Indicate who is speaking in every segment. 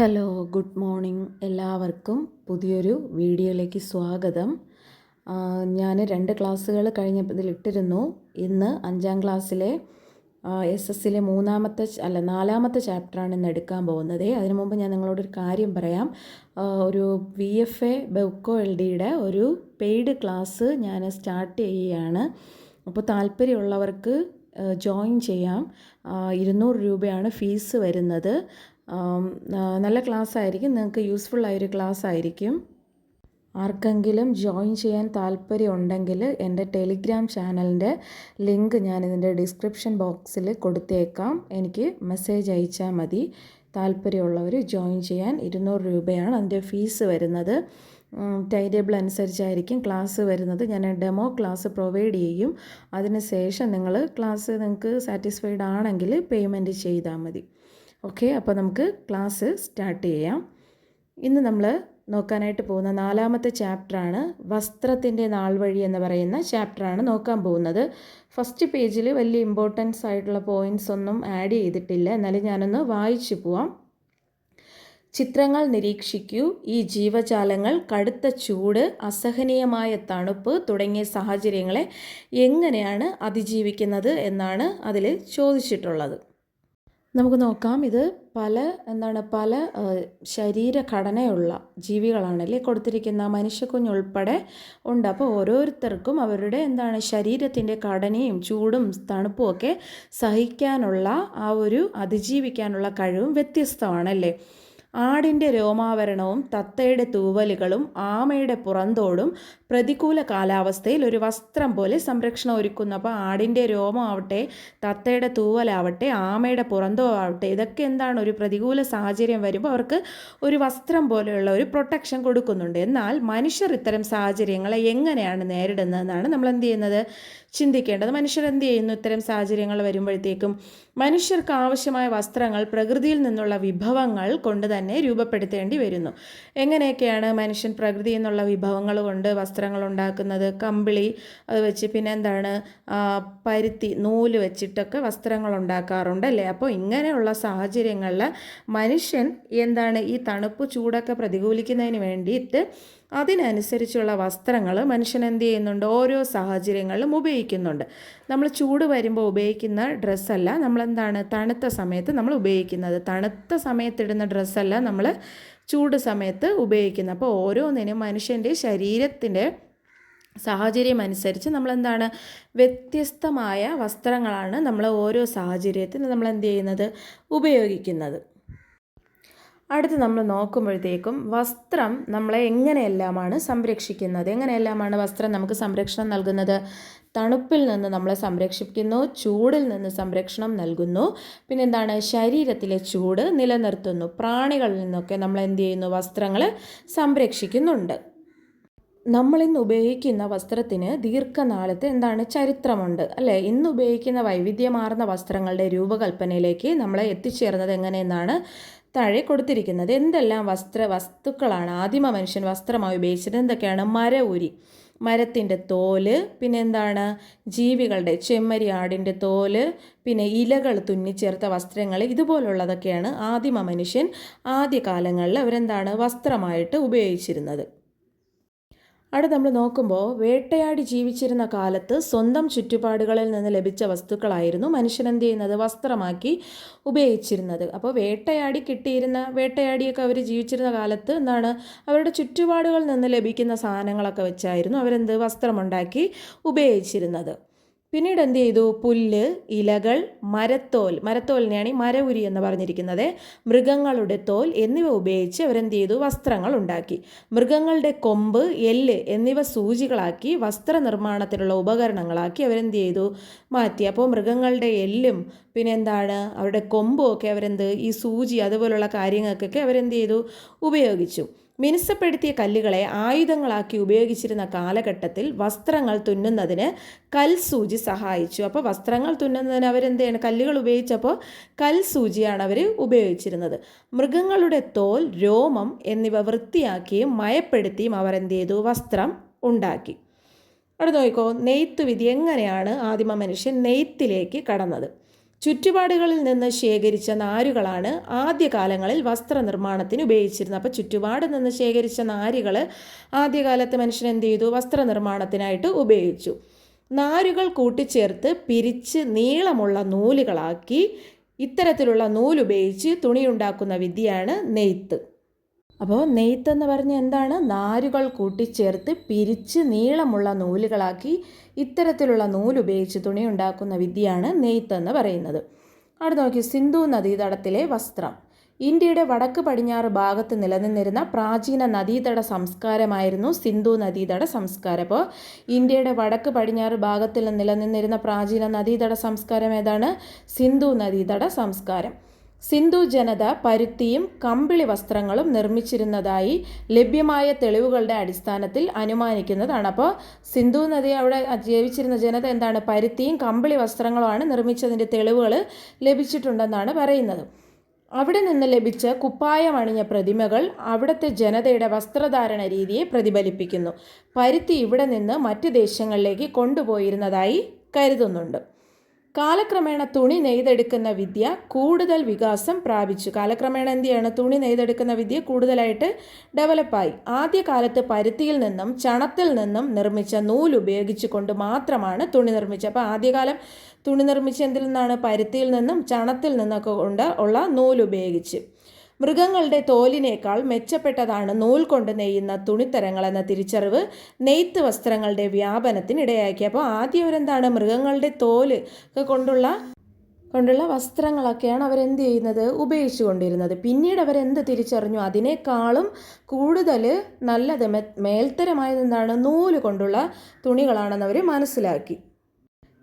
Speaker 1: Hello good morning എല്ലാവർക്കും പുതിയൊരു വീഡിയോയിലേക്ക് സ്വാഗതം. ഞാൻ രണ്ട് ക്ലാസ്സുകൾ കഴിഞ്ഞതിൽ ഇട്ടിരുന്നു. ഇന്ന് അഞ്ചാം ക്ലാസ്സിലെ എസ് എസ്സിലെ മൂന്നാമത്തെ അല്ല നാലാമത്തെ ചാപ്റ്ററാണ് ഇന്ന് എടുക്കാൻ പോകുന്നത്. അതിനു മുമ്പ് ഞാൻ നിങ്ങളോടൊരു കാര്യം പറയാം. ഒരു V F A Bevco L ഡിയുടെ ഒരു പെയ്ഡ് ക്ലാസ് ഞാൻ സ്റ്റാർട്ട് ചെയ്യുകയാണ്. അപ്പോൾ താല്പര്യമുള്ളവർക്ക് ജോയിൻ ചെയ്യാം. ഇരുന്നൂറ് രൂപയാണ് ഫീസ് വരുന്നത്. നല്ല ക്ലാസ് ആയിരിക്കും നിങ്ങൾക്ക് യൂസ്ഫുൾ ആയൊരു ക്ലാസ് ആയിരിക്കും ആർക്കെങ്കിലും ജോയിൻ ചെയ്യാൻ താല്പര്യം ഉണ്ടെങ്കിൽ എന്റെ ടെലിഗ്രാം ചാനലിന്റെ ലിങ്ക് ഞാൻ ഇതിന്റെ ഡിസ്ക്രിപ്ഷൻ ബോക്സിൽ കൊടുത്തേക്കാം. എനിക്ക് മെസ്സേജ് അയച്ചാൽ മതി. താല്പര്യമുള്ളവർ ജോയിൻ ചെയ്യാൻ ഇരുന്നൂറ് രൂപയാണ് അതിന്റെ ഫീസ് വരുന്നത്. ടൈം ടേബിൾ അനുസരിച്ചായിരിക്കും ക്ലാസ് വരുന്നത്. ഞാൻ ഡെമോ ക്ലാസ് പ്രൊവൈഡ് ചെയ്യും. അതിന് ശേഷം നിങ്ങൾ ക്ലാസ് നിങ്ങൾക്ക് സാറ്റിസ്ഫൈഡ് ആണെങ്കിൽ പേയ്മെന്റ് ചെയ്താൽ മതി. ഓക്കെ അപ്പോൾ നമുക്ക് ക്ലാസ് സ്റ്റാർട്ട് ചെയ്യാം. ഇന്ന് നമ്മൾ നോക്കാനായിട്ട് പോകുന്ന നാലാമത്തെ ചാപ്റ്ററാണ് വസ്ത്രത്തിന്റെ നാൾ വഴി എന്ന് പറയുന്ന ചാപ്റ്ററാണ് നോക്കാൻ പോകുന്നത്. ഫസ്റ്റ് പേജിൽ വലിയ ഇമ്പോർട്ടൻസ് ആയിട്ടുള്ള പോയിന്റ്സ് ഒന്നും ആഡ് ചെയ്തിട്ടില്ല. എന്നാലും ഞാനൊന്ന് വായിച്ചു പോവാം. ചിത്രങ്ങൾ നിരീക്ഷിക്കൂ. ഈ ജീവജാലങ്ങൾ കടുത്ത ചൂട് അസഹനീയമായ തണുപ്പ് തുടങ്ങിയ സാഹചര്യങ്ങളെ എങ്ങനെയാണ് അതിജീവിക്കുന്നത് എന്നാണ് അതിൽ ചോദിച്ചിട്ടുള്ളത്. നമുക്ക് നോക്കാം. ഇത് പല എന്താണ് പല ശരീരഘടനയുള്ള ജീവികളാണല്ലേ കൊടുത്തിരിക്കുന്ന മനുഷ്യക്കുഞ്ഞുൾപ്പെടെ ഉണ്ട്. അപ്പോൾ ഓരോരുത്തർക്കും അവരുടെ എന്താണ് ശരീരത്തിന്റെ ഘടനയും ചൂടും തണുപ്പും ഒക്കെ സഹിക്കാനുള്ള ആ ഒരു അതിജീവിക്കാനുള്ള കഴിവും വ്യത്യസ്തമാണല്ലേ? ആടിന്റെ രോമാവരണവും തത്തയുടെ തൂവലുകളും ആമയുടെ പുറന്തോടും പ്രതികൂല കാലാവസ്ഥയിൽ ഒരു വസ്ത്രം പോലെ സംരക്ഷണം ഒരുക്കുന്നു. അപ്പോൾ ആടിന്റെ രോമം ആവട്ടെ തത്തയുടെ തൂവലാവട്ടെ ആമയുടെ പുറന്തോ ആവട്ടെ ഇതൊക്കെ എന്താണ് ഒരു പ്രതികൂല സാഹചര്യം വരുമ്പോൾ അവർക്ക് ഒരു വസ്ത്രം പോലെയുള്ള ഒരു പ്രൊട്ടക്ഷൻ കൊടുക്കുന്നുണ്ട്. എന്നാൽ മനുഷ്യർ ഇത്തരം സാഹചര്യങ്ങളെ എങ്ങനെയാണ് നേരിടുന്നതെന്നാണ് നമ്മൾ എന്ത് ചെയ്യുന്നത്? ചിന്തിക്കേണ്ടത്. മനുഷ്യർ എന്ത് ചെയ്യുന്നു? ഇത്തരം സാഹചര്യങ്ങൾ വരുമ്പോഴത്തേക്കും മനുഷ്യർക്ക് ആവശ്യമായ വസ്ത്രങ്ങൾ പ്രകൃതിയിൽ നിന്നുള്ള വിഭവങ്ങൾ കൊണ്ട് തന്നെ രൂപപ്പെടുത്തേണ്ടി വരുന്നു. എങ്ങനെയൊക്കെയാണ് മനുഷ്യൻ പ്രകൃതിയിൽ നിന്നുള്ള വിഭവങ്ങൾ കൊണ്ട് വസ്ത്രങ്ങൾ ഉണ്ടാക്കുന്നത്? കമ്പിളി അത് വെച്ച് പിന്നെ എന്താണ് പരുത്തി നൂൽ വെച്ചിട്ടൊക്കെ വസ്ത്രങ്ങൾ ഉണ്ടാക്കാറുണ്ട് അല്ലേ? അപ്പോൾ ഇങ്ങനെയുള്ള സാഹചര്യങ്ങളിൽ മനുഷ്യൻ എന്താണ് ഈ തണുപ്പ് ചൂടൊക്കെ പ്രതികൂലിക്കുന്നതിന് വേണ്ടിയിട്ട് അതിനനുസരിച്ചുള്ള വസ്ത്രങ്ങൾ മനുഷ്യൻ എന്ത് ചെയ്യുന്നുണ്ട്? ഓരോ സാഹചര്യങ്ങളിലും ഉപയോഗിക്കുന്നുണ്ട്. നമ്മൾ ചൂട് വരുമ്പോൾ ഉപയോഗിക്കുന്ന ഡ്രസ്സല്ല നമ്മളെന്താണ്? തണുത്ത സമയത്ത് നമ്മൾ ഉപയോഗിക്കുന്നത്. തണുത്ത സമയത്തിടുന്ന ഡ്രസ്സല്ല നമ്മൾ ചൂട് സമയത്ത് ഉപയോഗിക്കുന്നത്. അപ്പോൾ ഓരോന്നിനും മനുഷ്യന്റെ ശരീരത്തിന്റെ സാഹചര്യം അനുസരിച്ച് നമ്മളെന്താണ് വ്യത്യസ്തമായ വസ്ത്രങ്ങളാണ് നമ്മൾ ഓരോ സാഹചര്യത്തിന് നമ്മൾ എന്ത് ചെയ്യുന്നത്? ഉപയോഗിക്കുന്നത്. അടുത്ത് നമ്മൾ നോക്കുമ്പോഴത്തേക്കും വസ്ത്രം നമ്മളെ എങ്ങനെയെല്ലാമാണ് സംരക്ഷിക്കുന്നത്? എങ്ങനെയെല്ലാമാണ് വസ്ത്രം നമുക്ക് സംരക്ഷണം നൽകുന്നത്? തണുപ്പിൽ നിന്ന് നമ്മളെ സംരക്ഷിക്കുന്നു ചൂടിൽ നിന്ന് സംരക്ഷണം നൽകുന്നു. പിന്നെ എന്താണ് ശരീരത്തിലെ ചൂട് നിലനിർത്തുന്നു. പ്രാണികളിൽ നിന്നൊക്കെ നമ്മൾ എന്ത് ചെയ്യുന്നു? വസ്ത്രങ്ങൾ സംരക്ഷിക്കുന്നുണ്ട്. നമ്മളിന്ന് ഉപയോഗിക്കുന്ന വസ്ത്രത്തിന് ദീർഘനാളത്തെ എന്താണ്? ചരിത്രമുണ്ട് അല്ലേ? ഇന്ന് ഉപയോഗിക്കുന്ന വൈവിധ്യമാർന്ന വസ്ത്രങ്ങളുടെ രൂപകൽപ്പനയിലേക്ക് നമ്മളെ എത്തിച്ചേർന്നത് എങ്ങനെയെന്നാണ് താഴെ കൊടുത്തിരിക്കുന്നത് എന്തെല്ലാം വസ്ത്ര വസ്തുക്കളാണ്? ആദിമ മനുഷ്യൻ വസ്ത്രമായി ഉപയോഗിച്ചത് എന്തൊക്കെയാണ്? മര ഉരി മരത്തിന്റെ തോൽ പിന്നെ എന്താണ്? ജീവികളുടെ ചെമ്മരി ആടിന്റെ തോൽ പിന്നെ ഇലകൾ തുന്നിച്ചേർത്ത വസ്ത്രങ്ങൾ ഇതുപോലുള്ളതൊക്കെയാണ് ആദിമ മനുഷ്യൻ ആദ്യകാലങ്ങളിൽ അവരെന്താണ്? വസ്ത്രമായിട്ട് ഉപയോഗിച്ചിരുന്നത്. അവിടെ നമ്മൾ നോക്കുമ്പോൾ വേട്ടയാടി ജീവിച്ചിരുന്ന കാലത്ത് സ്വന്തം ചുറ്റുപാടുകളിൽ നിന്ന് ലഭിച്ച വസ്തുക്കളായിരുന്നു മനുഷ്യൻ എന്ത് ചെയ്യുന്നത്? വസ്ത്രമാക്കി ഉപയോഗിച്ചിരുന്നത്. അപ്പോൾ വേട്ടയാടി കിട്ടിയിരുന്ന വേട്ടയാടിയൊക്കെ അവർ ജീവിച്ചിരുന്ന കാലത്ത് എന്താണ്? അവരുടെ ചുറ്റുപാടുകളിൽ നിന്ന് ലഭിക്കുന്ന സാധനങ്ങളൊക്കെ വെച്ചായിരുന്നു അവരെന്ത്? വസ്ത്രമുണ്ടാക്കി ഉപയോഗിച്ചിരുന്നത്. പിന്നീട് എന്ത് ചെയ്തു പുല്ല് ഇലകൾ മരത്തോൽ മരത്തോലിനെയാണ് ഈ മരവുരി എന്ന് പറഞ്ഞിരിക്കുന്നത്. മൃഗങ്ങളുടെ തോൽ എന്നിവ ഉപയോഗിച്ച് അവരെന്ത് ചെയ്തു വസ്ത്രങ്ങൾ ഉണ്ടാക്കി മൃഗങ്ങളുടെ കൊമ്പ് എല്ല് എന്നിവ സൂചികളാക്കി വസ്ത്രനിർമ്മാണത്തിനുള്ള ഉപകരണങ്ങളാക്കി അവരെന്ത് ചെയ്തു മാറ്റി. അപ്പോൾ മൃഗങ്ങളുടെ എല്ലും പിന്നെ എന്താണ് അവരുടെ കൊമ്പും ഒക്കെ അവരെന്ത്? ഈ സൂചി അതുപോലുള്ള കാര്യങ്ങൾക്കൊക്കെ അവരെന്ത് ചെയ്തു ഉപയോഗിച്ചു. മിനുസപ്പെടുത്തിയ കല്ലുകളെ ആയുധങ്ങളാക്കി ഉപയോഗിച്ചിരുന്ന കാലഘട്ടത്തിൽ വസ്ത്രങ്ങൾ തുന്നുന്നതിന് കൽസൂചി സഹായിച്ചു. അപ്പോൾ വസ്ത്രങ്ങൾ തുന്നുന്നതിന് അവരെന്തെയാണ്? കല്ലുകൾ ഉപയോഗിച്ചപ്പോൾ കൽസൂചിയാണ് അവർ ഉപയോഗിച്ചിരുന്നത്. മൃഗങ്ങളുടെ തോൽ രോമം എന്നിവ വൃത്തിയാക്കിയും മയപ്പെടുത്തിയും അവർ എന്ത് ചെയ്തു വസ്ത്രം ഉണ്ടാക്കി. അവിടെ നോക്കിക്കോ നെയ്ത്ത് വിധി എങ്ങനെയാണ് ആദിമ മനുഷ്യൻ നെയ്ത്തിലേക്ക് കടന്നത്? ചുറ്റുപാടുകളിൽ നിന്ന് ശേഖരിച്ച നാരുകളാണ് ആദ്യകാലങ്ങളിൽ വസ്ത്രനിർമ്മാണത്തിന് ഉപയോഗിച്ചിരുന്നത്. അപ്പോൾ ചുറ്റുപാട് നിന്ന് ശേഖരിച്ച നാരുകൾ ആദ്യകാലത്ത് മനുഷ്യൻ എന്ത് ചെയ്തു? വസ്ത്രനിർമ്മാണത്തിനായിട്ട് ഉപയോഗിച്ചു. നാരുകൾ കൂട്ടിച്ചേർത്ത് പിരിച്ച് നീളമുള്ള നൂലുകളാക്കി ഇത്തരത്തിലുള്ള നൂലുപയോഗിച്ച് തുണിയുണ്ടാക്കുന്ന വിദ്യയാണ് നെയ്ത്ത്. അപ്പോൾ നെയ്ത്ത് എന്ന് പറഞ്ഞാൽ എന്താണ്? നാരുകൾ കൂട്ടിച്ചേർത്ത് പിരിച്ച് നീളമുള്ള നൂലുകളാക്കി ഇത്തരത്തിലുള്ള നൂലുപയോഗിച്ച് തുണി ഉണ്ടാക്കുന്ന വിദ്യയാണ് നെയ്ത്ത് എന്ന് പറയുന്നത്. അവിടെ നോക്കി സിന്ധു നദീതടത്തിലെ വസ്ത്രം. ഇന്ത്യയുടെ വടക്ക് പടിഞ്ഞാറ് ഭാഗത്ത് നിലനിന്നിരുന്ന പ്രാചീന നദീതട സംസ്കാരമായിരുന്നു സിന്ധു നദീതട സംസ്കാരം. അപ്പോൾ ഇന്ത്യയുടെ വടക്ക് പടിഞ്ഞാറ് ഭാഗത്തിൽ നിലനിന്നിരുന്ന പ്രാചീന നദീതട സംസ്കാരം ഏതാണ്? സിന്ധു നദീതട സംസ്കാരം. സിന്ധു ജനത പരുത്തിയും കമ്പിളി വസ്ത്രങ്ങളും നിർമ്മിച്ചിരുന്നതായി ലഭ്യമായ തെളിവുകളുടെ അടിസ്ഥാനത്തിൽ അനുമാനിക്കുന്നതാണ്. അപ്പോൾ സിന്ധു നദി അവിടെ ജീവിച്ചിരുന്ന ജനത എന്താണ്? പരുത്തിയും കമ്പിളി വസ്ത്രങ്ങളുമാണ് നിർമ്മിച്ചതിന്റെ തെളിവുകൾ ലഭിച്ചിട്ടുണ്ടെന്നാണ് പറയുന്നത്. അവിടെ നിന്ന് ലഭിച്ച കുപ്പായമണിഞ്ഞ പ്രതിമകൾ അവിടുത്തെ ജനതയുടെ വസ്ത്രധാരണ രീതിയെ പ്രതിഫലിപ്പിക്കുന്നു. പരുത്തി ഇവിടെ നിന്ന് മറ്റ് ദേശങ്ങളിലേക്ക് കൊണ്ടുപോയിരുന്നതായി കരുതുന്നുണ്ട്. കാലക്രമേണ തുണി നെയ്തെടുക്കുന്ന വിദ്യ കൂടുതൽ വികാസം പ്രാപിച്ചു. കാലക്രമേണ എന്ത് ചെയ്യാണ്? തുണി നെയ്തെടുക്കുന്ന വിദ്യ കൂടുതലായിട്ട് ഡെവലപ്പായി ആദ്യകാലത്ത് പരുത്തിയിൽ നിന്നും ചണത്തിൽ നിന്നും നിർമ്മിച്ച നൂൽ ഉപയോഗിച്ചുകൊണ്ട് മാത്രമാണ് തുണി നിർമ്മിച്ചത്. അപ്പോൾ ആദ്യകാലം തുണി നിർമ്മിച്ച എന്തിൽ നിന്നാണ് പരുത്തിയിൽ നിന്നും ചണത്തിൽ നിന്നൊക്കെ കൊണ്ട് ഉള്ള നൂൽ ഉപയോഗിച്ച്. മൃഗങ്ങളുടെ തോലിനേക്കാൾ മെച്ചപ്പെട്ടതാണ് നൂൽ കൊണ്ട് നെയ്യുന്ന തുണിത്തരങ്ങൾ എന്ന തിരിച്ചറിവ് നെയ്ത്ത് വസ്ത്രങ്ങളുടെ വ്യാപനത്തിനിടയാക്കി. അപ്പോൾ ആദ്യം അവരെന്താണ് മൃഗങ്ങളുടെ തോൽ കൊണ്ടുള്ള കൊണ്ടുള്ള വസ്ത്രങ്ങളൊക്കെയാണ് അവരെന്ത് ചെയ്യുന്നത്? ഉപയോഗിച്ചു കൊണ്ടിരുന്നത്. പിന്നീട് അവരെന്ത് തിരിച്ചറിഞ്ഞു? അതിനേക്കാളും കൂടുതൽ നല്ലത് മെ മേൽത്തരമായത് എന്താണ്? നൂൽ കൊണ്ടുള്ള തുണികളാണെന്ന് അവർ മനസ്സിലാക്കി.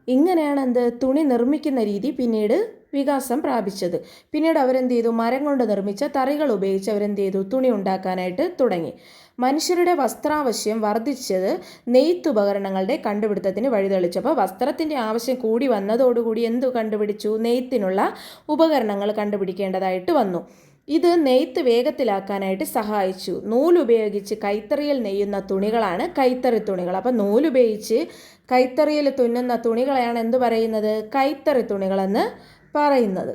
Speaker 1: ഇങ്ങനെയാണ് എന്ത്? തുണി നിർമ്മിക്കുന്ന രീതി പിന്നീട് വികാസം പ്രാപിച്ചത്. പിന്നീട് അവരെന്ത് ചെയ്തു മരം കൊണ്ട് നിർമ്മിച്ച തറികൾ ഉപയോഗിച്ച് അവരെന്ത് ചെയ്തു തുണി ഉണ്ടാക്കാനായിട്ട് തുടങ്ങി. മനുഷ്യരുടെ വസ്ത്രാവശ്യം വർദ്ധിച്ചത് നെയ്ത്ത് ഉപകരണങ്ങളുടെ കണ്ടുപിടുത്തത്തിന് വഴിതെളിച്ചു അപ്പോൾ വസ്ത്രത്തിന്റെ ആവശ്യം കൂടി വന്നതോടുകൂടി എന്തു കണ്ടുപിടിച്ചു? നെയ്ത്തിനുള്ള ഉപകരണങ്ങൾ കണ്ടുപിടിക്കേണ്ടതായിട്ട് വന്നു. ഇത് നെയ്ത്ത് വേഗത്തിലാക്കാനായിട്ട് സഹായിച്ചു. നൂലുപയോഗിച്ച് കൈത്തറിയിൽ നെയ്യുന്ന തുണികളാണ് കൈത്തറി തുണികൾ. അപ്പോൾ നൂലുപയോഗിച്ച് കൈത്തറിയിൽ തുന്നുന്ന തുണികളെയാണ് എന്ത് പറയുന്നത്? കൈത്തറി തുണികളെന്ന് പറയുന്നത്.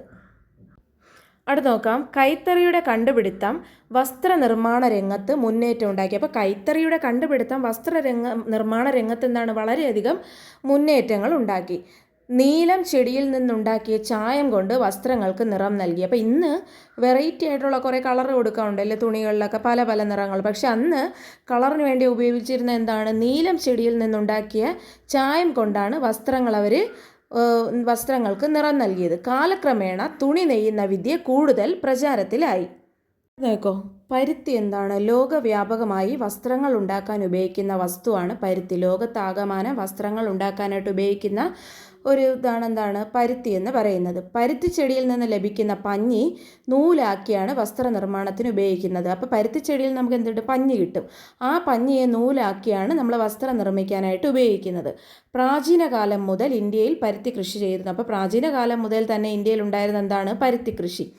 Speaker 1: അടുത്ത് നോക്കാം. കൈത്തറിയുടെ കണ്ടുപിടുത്തം വസ്ത്രനിർമ്മാണ രംഗത്ത് മുന്നേറ്റം ഉണ്ടാക്കി. അപ്പോൾ കൈത്തറിയുടെ കണ്ടുപിടുത്തം വസ്ത്രരംഗ നിർമ്മാണ രംഗത്ത് എന്താണ് വളരെയധികം മുന്നേറ്റങ്ങൾ ഉണ്ടാക്കി. നീലം ചെടിയിൽ നിന്നുണ്ടാക്കിയ ചായം കൊണ്ട് വസ്ത്രങ്ങൾക്ക് നിറം നൽകി. അപ്പോൾ ഇന്ന് വെറൈറ്റി ആയിട്ടുള്ള കുറേ കളർ കൊടുക്കാറുണ്ടല്ലേ തുണികളിലൊക്കെ പല പല നിറങ്ങൾ. പക്ഷെ അന്ന് കളറിന് വേണ്ടി ഉപയോഗിച്ചിരുന്ന എന്താണ്? നീലം ചെടിയിൽ നിന്നുണ്ടാക്കിയ ചായം കൊണ്ടാണ് വസ്ത്രങ്ങൾ അവർ വസ്ത്രങ്ങൾക്ക് നിറം നൽകിയത്. കാലക്രമേണ തുണി നെയ്യുന്ന വിദ്യ കൂടുതൽ പ്രചാരത്തിലായി. നോക്കോ പരുത്തി എന്താണ്? ലോകവ്യാപകമായി വസ്ത്രങ്ങൾ ഉണ്ടാക്കാൻ ഉപയോഗിക്കുന്ന വസ്തുവാണ് പരുത്തി. ലോകത്താകമാന വസ്ത്രങ്ങൾ ഉണ്ടാക്കാനായിട്ട് ഉപയോഗിക്കുന്ന ഒരു ഇതാണ് എന്താണ് പരുത്തി എന്ന് പറയുന്നത്. പരുത്തി ചെടിയിൽ നിന്ന് ലഭിക്കുന്ന പഞ്ഞി നൂലാക്കിയാണ് വസ്ത്ര നിർമ്മാണത്തിന് ഉപയോഗിക്കുന്നത്. അപ്പോൾ പരുത്തി ചെടിയിൽ നമുക്ക് എന്തുണ്ട്? പഞ്ഞി കിട്ടും. ആ പഞ്ഞിയെ നൂലാക്കിയാണ് നമ്മൾ വസ്ത്രം നിർമ്മിക്കാനായിട്ട് ഉപയോഗിക്കുന്നത്. പ്രാചീന കാലം മുതൽ ഇന്ത്യയിൽ പരുത്തി കൃഷി ചെയ്തിരുന്നു. അപ്പോൾ പ്രാചീന കാലം മുതൽ തന്നെ ഇന്ത്യയിൽ ഉണ്ടായിരുന്ന എന്താണ്? പരുത്തി കൃഷി.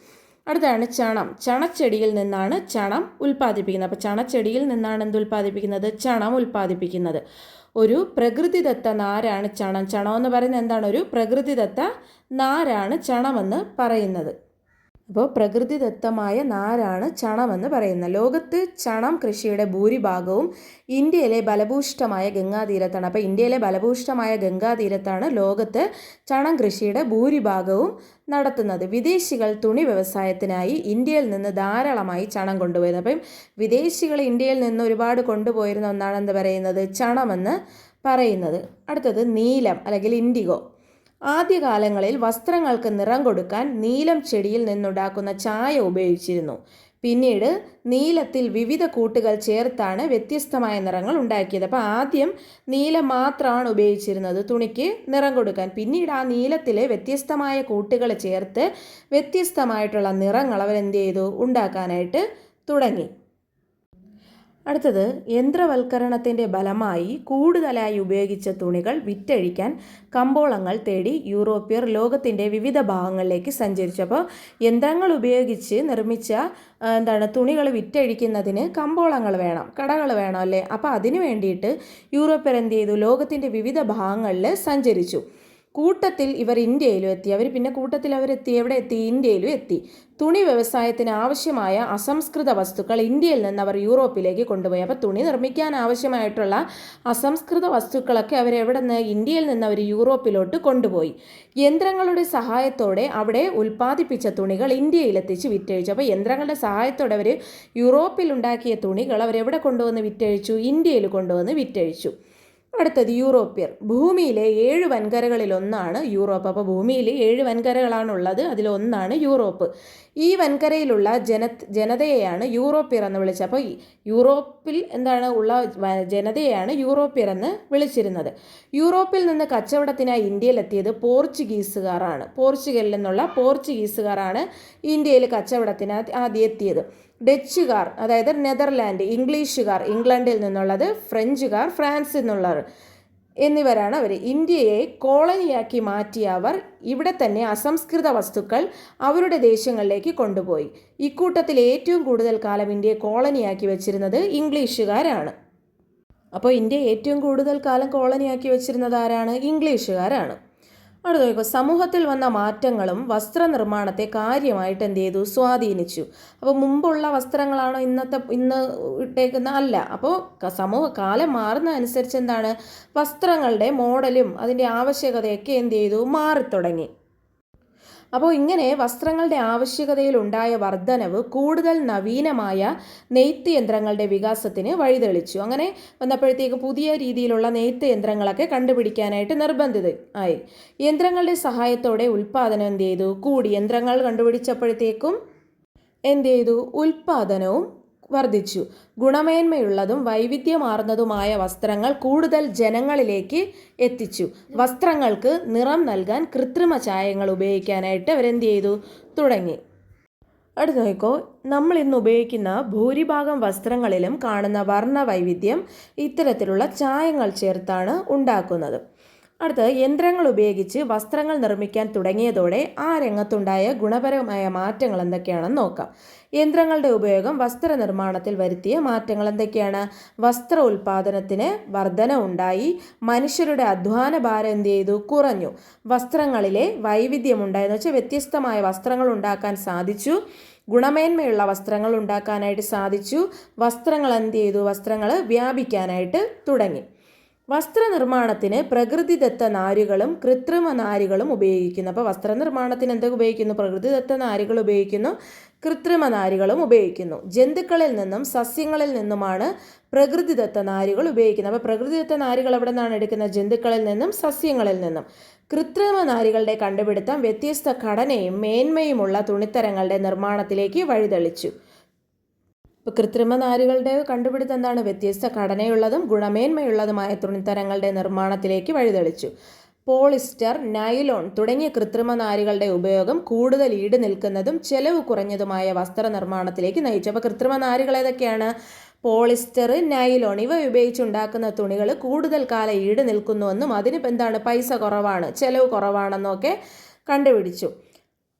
Speaker 1: അടുത്താണ് ചണം. ചണച്ചെടിയിൽ നിന്നാണ് ചണം ഉൽപ്പാദിപ്പിക്കുന്നത്. അപ്പോൾ ചണച്ചെടിയിൽ നിന്നാണ് എന്ത് ഉൽപ്പാദിപ്പിക്കുന്നത്? ചണം ഉൽപ്പാദിപ്പിക്കുന്നത്. ഒരു പ്രകൃതിദത്ത നാരാണ് ചണം. ചണം എന്ന് പറയുന്നത് എന്താണ്? ഒരു പ്രകൃതിദത്ത നാരാണ് ചണമെന്ന് പറയുന്നത്. അപ്പോൾ പ്രകൃതിദത്തമായ നാരാണ് ചണമെന്ന് പറയുന്നത്. ലോകത്ത് ചണം കൃഷിയുടെ ഭൂരിഭാഗവും ഇന്ത്യയിലെ ബലഭൂഷ്ടമായ ഗംഗാതീരത്താണ്. അപ്പോൾ ഇന്ത്യയിലെ ബലഭൂഷ്ടമായ ഗംഗാതീരത്താണ് ലോകത്ത് ചണം കൃഷിയുടെ ഭൂരിഭാഗവും നടത്തുന്നത്. വിദേശികൾ തുണി വ്യവസായത്തിനായി ഇന്ത്യയിൽ നിന്ന് ധാരാളമായി ചണം കൊണ്ടുപോയത്. അപ്പം വിദേശികൾ ഇന്ത്യയിൽ നിന്ന് ഒരുപാട് കൊണ്ടുപോയിരുന്ന ഒന്നാണ് എന്ത് പറയുന്നത്? ചണമെന്ന് പറയുന്നത്. അടുത്തത് നീലം അല്ലെങ്കിൽ ഇൻഡിഗോ. ആദ്യകാലങ്ങളിൽ വസ്ത്രങ്ങൾക്ക് നിറം കൊടുക്കാൻ നീലം ചെടിയിൽ നിന്നുണ്ടാക്കുന്ന ചായ ഉപയോഗിച്ചിരുന്നു. പിന്നീട് നീലത്തിൽ വിവിധ കൂട്ടുകൾ ചേർത്താണ് വ്യത്യസ്തമായ നിറങ്ങൾ ഉണ്ടാക്കിയത്. അപ്പോൾ ആദ്യം നീലം മാത്രമാണ് ഉപയോഗിച്ചിരുന്നത്. തുണിക്ക് നിറം കൊടുക്കാൻ. പിന്നീട് ആ നീലത്തിലെ വ്യത്യസ്തമായ കൂട്ടുകൾ ചേർത്ത് വ്യത്യസ്തമായിട്ടുള്ള നിറങ്ങൾ അവരെന്ത് ചെയ്തു? ഉണ്ടാക്കാനായിട്ട് തുടങ്ങി. അടുത്തത് യന്ത്രവൽക്കരണത്തിന്റെ ഫലമായി കൂടുതലായി ഉപയോഗിച്ച തുണികൾ വിറ്റഴിക്കാൻ കമ്പോളങ്ങൾ തേടി യൂറോപ്യർ ലോകത്തിന്റെ വിവിധ ഭാഗങ്ങളിലേക്ക് സഞ്ചരിച്ചു അപ്പോൾ യന്ത്രങ്ങൾ ഉപയോഗിച്ച് നിർമ്മിച്ച എന്താണ് തുണികൾ വിറ്റഴിക്കുന്നതിന് കമ്പോളങ്ങൾ വേണം കടകൾ വേണം അല്ലേ? അപ്പോൾ അതിനു വേണ്ടിയിട്ട് യൂറോപ്യർ എന്ത് ചെയ്തു? ലോകത്തിന്റെ വിവിധ ഭാഗങ്ങളിൽ സഞ്ചരിച്ചു. കൂട്ടത്തിൽ ഇവർ ഇന്ത്യയിലും എത്തി. അവർ പിന്നെ കൂട്ടത്തിൽ അവരെത്തി എവിടെ എത്തി? ഇന്ത്യയിലും എത്തി. തുണി വ്യവസായത്തിന് ആവശ്യമായ അസംസ്കൃത വസ്തുക്കൾ ഇന്ത്യയിൽ നിന്ന് അവർ യൂറോപ്പിലേക്ക് കൊണ്ടുപോയി. അപ്പോൾ തുണി നിർമ്മിക്കാൻ ആവശ്യമായിട്ടുള്ള അസംസ്കൃത വസ്തുക്കളൊക്കെ അവർ എവിടെ നിന്ന്? ഇന്ത്യയിൽ നിന്ന് അവർ യൂറോപ്പിലോട്ട് കൊണ്ടുപോയി. യന്ത്രങ്ങളുടെ സഹായത്തോടെ അവിടെ ഉൽപ്പാദിപ്പിച്ച തുണികൾ ഇന്ത്യയിലെത്തിച്ച് വിറ്റഴിച്ചു. അപ്പോൾ യന്ത്രങ്ങളുടെ സഹായത്തോടെ അവർ യൂറോപ്പിൽ ഉണ്ടാക്കിയ തുണികൾ അവരെവിടെ കൊണ്ടുവന്ന് വിറ്റഴിച്ചു? ഇന്ത്യയിൽ കൊണ്ടുവന്ന് വിറ്റഴിച്ചു. അടുത്തത് യൂറോപ്യർ. ഭൂമിയിലെ ഏഴ് വൻകരകളിലൊന്നാണ് യൂറോപ്പ്. അപ്പോൾ ഭൂമിയിൽ ഏഴ് വൻകരകളാണുള്ളത്. അതിലൊന്നാണ് യൂറോപ്പ്. ഈ വൻകരയിലുള്ള ജന ജനതയെയാണ് യൂറോപ്യർ എന്ന് വിളിച്ചത്. അപ്പോൾ യൂറോപ്പിൽ എന്താണ് ഉള്ള ജനതയെയാണ് യൂറോപ്യർ എന്ന് വിളിച്ചിരുന്നത്. യൂറോപ്പിൽ നിന്ന് കച്ചവടത്തിനായി ഇന്ത്യയിലെത്തിയത് പോർച്ചുഗീസുകാരാണ്. പോർച്ചുഗലിൽ നിന്നുള്ള പോർച്ചുഗീസുകാരാണ് ഇന്ത്യയിൽ കച്ചവടത്തിന് ആദ്യം എത്തിയത്. ഡച്ചുകാർ അതായത് നെതർലാൻഡ് ഇംഗ്ലീഷുകാർ ഇംഗ്ലണ്ടിൽ നിന്നുള്ളത് ഫ്രഞ്ചുകാർ ഫ്രാൻസിൽ നിന്നുള്ളവർ എന്നിവരാണ് അവർ ഇന്ത്യയെ കോളനിയാക്കി മാറ്റിയ അവർ ഇവിടെ തന്നെ അസംസ്കൃത വസ്തുക്കൾ അവരുടെ ദേശങ്ങളിലേക്ക് കൊണ്ടുപോയി. ഇക്കൂട്ടത്തിൽ ഏറ്റവും കൂടുതൽ കാലം ഇന്ത്യയെ കോളനിയാക്കി വെച്ചിരുന്നത് ഇംഗ്ലീഷുകാരാണ്. അപ്പോൾ ഇന്ത്യ ഏറ്റവും കൂടുതൽ കാലം കോളനിയാക്കി വെച്ചിരുന്നത് ആരാണ്? ഇംഗ്ലീഷുകാരാണ്. അടുത്ത നോക്കുക സമൂഹത്തിൽ വന്ന മാറ്റങ്ങളും വസ്ത്രനിർമ്മാണത്തെ കാര്യമായിട്ട് എന്ത് ചെയ്തു? സ്വാധീനിച്ചു. അപ്പോൾ മുമ്പുള്ള വസ്ത്രങ്ങളാണോ ഇന്നത്തെ ഇന്ന് ഇട്ടേക്കുന്ന അല്ല. അപ്പോൾ സമൂഹ കാലം മാറുന്നതനുസരിച്ച് എന്താണ്? വസ്ത്രങ്ങളുടെ മോഡലും അതിന്റെ ആവശ്യകതയൊക്കെ എന്ത് ചെയ്തു? മാറിത്തുടങ്ങി. അപ്പോൾ ഇങ്ങനെ വസ്ത്രങ്ങളുടെ ആവശ്യകതയിൽ ഉണ്ടായ വർധനവ് കൂടുതൽ നവീനമായ നെയ്ത്ത് യന്ത്രങ്ങളുടെ വികാസത്തിന് വഴിതെളിച്ചു. അങ്ങനെ വന്നപ്പോഴത്തേക്ക് പുതിയ രീതിയിലുള്ള നെയ്ത്ത് യന്ത്രങ്ങളൊക്കെ കണ്ടുപിടിക്കാനായിട്ട് നിർബന്ധിത ആയി. യന്ത്രങ്ങളുടെ സഹായത്തോടെ ഉൽപ്പാദനം എന്ത് ചെയ്തു? കൂടി യന്ത്രങ്ങൾ കണ്ടുപിടിച്ചപ്പോഴത്തേക്കും എന്ത് ചെയ്തു? ഉൽപ്പാദനവും വർദ്ധിച്ചു. ഗുണമേന്മയുള്ളതും വൈവിധ്യമാർന്നതുമായ വസ്ത്രങ്ങൾ കൂടുതൽ ജനങ്ങളിലേക്ക് എത്തിച്ചു. വസ്ത്രങ്ങൾക്ക് നിറം നൽകാൻ കൃത്രിമ ചായങ്ങൾ ഉപയോഗിക്കാനായിട്ട് അവരെന്ത് ചെയ്തു? തുടങ്ങി. അടുത്ത നോക്കോ നമ്മൾ ഇന്ന് ഉപയോഗിക്കുന്ന ഭൂരിഭാഗം വസ്ത്രങ്ങളിലും കാണുന്ന വർണ വൈവിധ്യം ഇത്തരത്തിലുള്ള ചായങ്ങൾ ചേർത്താണ് ഉണ്ടാക്കുന്നത്. അടുത്ത് യന്ത്രങ്ങൾ ഉപയോഗിച്ച് വസ്ത്രങ്ങൾ നിർമ്മിക്കാൻ തുടങ്ങിയതോടെ ആ രംഗത്തുണ്ടായ ഗുണപരമായ മാറ്റങ്ങൾ എന്തൊക്കെയാണെന്ന് നോക്കാം. യന്ത്രങ്ങളുടെ ഉപയോഗം വസ്ത്ര നിർമ്മാണത്തിൽ വരുത്തിയ മാറ്റങ്ങൾ എന്തൊക്കെയാണ്? വസ്ത്ര ഉൽപാദനത്തിന് വർധന ഉണ്ടായി മനുഷ്യരുടെ അധ്വാന ഭാരം എന്ത് ചെയ്തു? കുറഞ്ഞു. വസ്ത്രങ്ങളിലെ വൈവിധ്യം ഉണ്ടായെന്ന് വെച്ചാൽ വ്യത്യസ്തമായ വസ്ത്രങ്ങൾ ഉണ്ടാക്കാൻ സാധിച്ചു. ഗുണമേന്മയുള്ള വസ്ത്രങ്ങൾ ഉണ്ടാക്കാനായിട്ട് സാധിച്ചു. വസ്ത്രങ്ങൾ എന്ത് ചെയ്തു? വസ്ത്രങ്ങൾ വ്യാപിക്കാനായിട്ട് തുടങ്ങി. വസ്ത്രനിർമ്മാണത്തിന് പ്രകൃതിദത്ത നാരുകളും കൃത്രിമ നാരുകളും ഉപയോഗിക്കുന്നു. അപ്പോൾ വസ്ത്രനിർമ്മാണത്തിന് എന്തൊക്കെ ഉപയോഗിക്കുന്നു? പ്രകൃതിദത്ത നാരുകൾ ഉപയോഗിക്കുന്നു കൃത്രിമ നാരുകളും ഉപയോഗിക്കുന്നു. ജന്തുക്കളിൽ നിന്നും സസ്യങ്ങളിൽ നിന്നുമാണ് പ്രകൃതിദത്ത നാരുകൾ ഉപയോഗിക്കുന്നത്. അപ്പോൾ പ്രകൃതിദത്ത നാരുകൾ എവിടെ നിന്നാണ് എടുക്കുന്നത്? ജന്തുക്കളിൽ നിന്നും സസ്യങ്ങളിൽ നിന്നും. കൃത്രിമ നാരുകളുടെ കണ്ടുപിടുത്തം വ്യത്യസ്ത ഘടനയും മേന്മയുമുള്ള തുണിത്തരങ്ങളുടെ നിർമ്മാണത്തിലേക്ക് വഴിതെളിച്ചു. ഇപ്പോൾ കൃത്രിമ നാരുകളുടെ കണ്ടുപിടുത്തം എന്താണ്? വ്യത്യസ്ത ഘടനയുള്ളതും ഗുണമേന്മയുള്ളതുമായ തുണിത്തരങ്ങളുടെ നിർമ്മാണത്തിലേക്ക് വഴിതെളിച്ചു. പോളിസ്റ്റർ നൈലോൺ തുടങ്ങിയ കൃത്രിമ നാരുകളുടെ ഉപയോഗം കൂടുതൽ ഈട് നിൽക്കുന്നതും ചെലവ് കുറഞ്ഞതുമായ വസ്ത്രനിർമ്മാണത്തിലേക്ക് നയിച്ചു. അപ്പോൾ കൃത്രിമ നാരുകൾ ഏതൊക്കെയാണ്? പോളിസ്റ്റർ നൈലോൺ ഇവ ഉപയോഗിച്ചുണ്ടാക്കുന്ന തുണികൾ കൂടുതൽ കാലം ഈട് നിൽക്കുന്നുവെന്നും അതിന് എന്താണ്? പൈസ കുറവാണ് ചെലവ് കുറവാണെന്നൊക്കെ കണ്ടുപിടിച്ചു.